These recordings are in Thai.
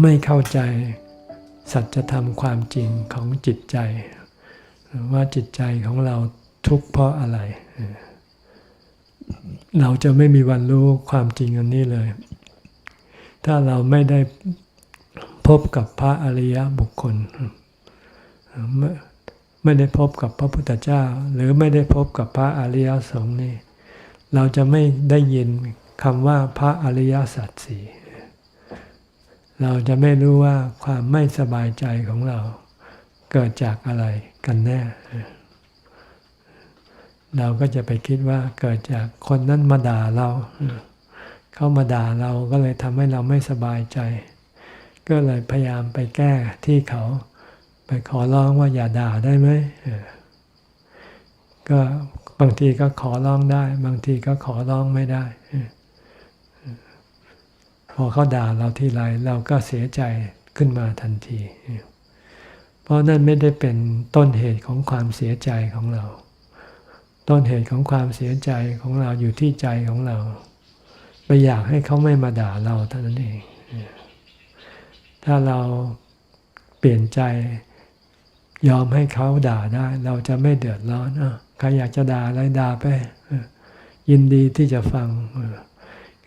ไม่เข้าใจ สัจธรรมความจริงของจิตใจ ว่าจิตใจของเราทุกข์เพราะอะไร เราจะไม่มีวันรู้ความจริงอันนี้เลย ถ้าเราไม่ได้พบกับพระอริยบุคคล ไม่ไม่ได้พบกับพระพุทธเจ้า หรือไม่ได้พบกับพระอริยสงฆ์นี่ เราจะไม่ได้ยินคำว่าพระอริยสัจสี่ เราจะไม่รู้ว่าความไม่สบายใจของเรา เกิดจากอะไรกันแน่ เราก็จะไปคิดว่าเกิดจากคนนั้นมาด่าเรา เขามาด่าเราก็เลยทำให้เราไม่สบายใจ ก็เลยพยายามไปแก้ที่เขา ไปขอร้องว่าอย่าด่าได้ไหมก็บางทีก็ขอร้องได้ บางทีก็ขอร้องไม่ได้ พอเขาด่าเราทีไรเราก็เสียใจขึ้นมาทันที เพราะนั่นไม่ได้เป็นต้นเหตุของความเสียใจของเรา ต้นเหตุของความเสียใจของเราอยู่ที่ใจของเรา ไปอยากให้เขาไม่มาด่าเราเท่านั้นเอง ถ้าเราเปลี่ยนใจยอมให้เขาด่าได้ เราจะไม่เดือดร้อนอใครอยากจะด่าอะไรด่าไปยินดีที่จะฟังเ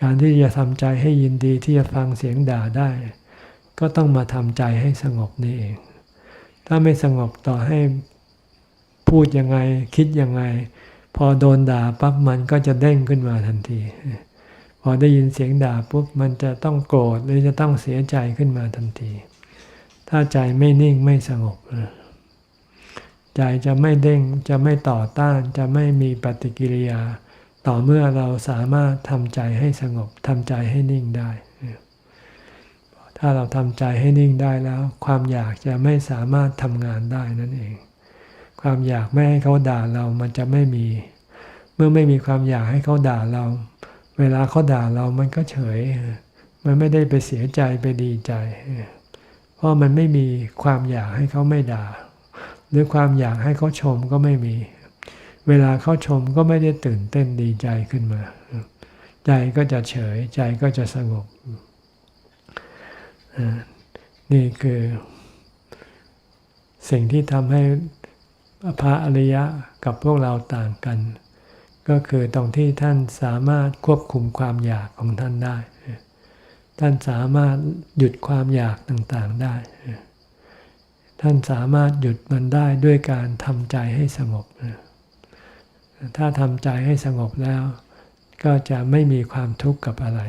การที่จะทำใจให้ยินดีที่จะฟังเสียงด่าได้ ก็ต้องมาทำใจให้สงบนี่เอง ถ้าไม่สงบต่อให้พูดยังไงคิดยังไง พอโดนด่าปั๊บมันก็จะเด้งขึ้นมาทันที พอได้ยินเสียงด่าปุ๊บมันจะต้องโกรธหรือจะต้องเสียใจขึ้นมาทันที ถ้าใจไม่นิ่งไม่สงบใจจะไม่เด้งจะไม่ต่อต้านจะไม่มีปฏิกิริยา ต่อเมื่อเราสามารถทำใจให้สงบทำใจให้นิ่งได้ ถ้าเราทำใจให้นิ่งได้แล้ว ความอยากจะไม่สามารถทำงานได้นั่นเอง ความอยากไม่ให้เขาด่าเรามันจะไม่มี เมื่อไม่มีความอยากให้เขาด่าเรา เวลาเขาด่าเรามันก็เฉย มันไม่ได้ไปเสียใจไปดีใจ เพราะมันไม่มีความอยากให้เขาไม่ด่า หรือความอยากให้เขาชมก็ไม่มีเเวลาเขาชมก็ไม่ได้ตื่นเต้นดีใจขึ้นมา ใจก็จะเฉยใจก็จะสงบ นี่คือสิ่งที่ทำให้พระอริยะกับพวกเราต่างกัน ก็คือตรงที่ท่านสามารถควบคุมความอยากของท่านได้ ท่านสามารถหยุดความอยากต่างๆได้ ท่านสามารถหยุดมันได้ด้วยการทำใจให้สงบ ถ้าทำใจให้สงบแล้ว ก็จะไม่มีความทุกข์กับอะไร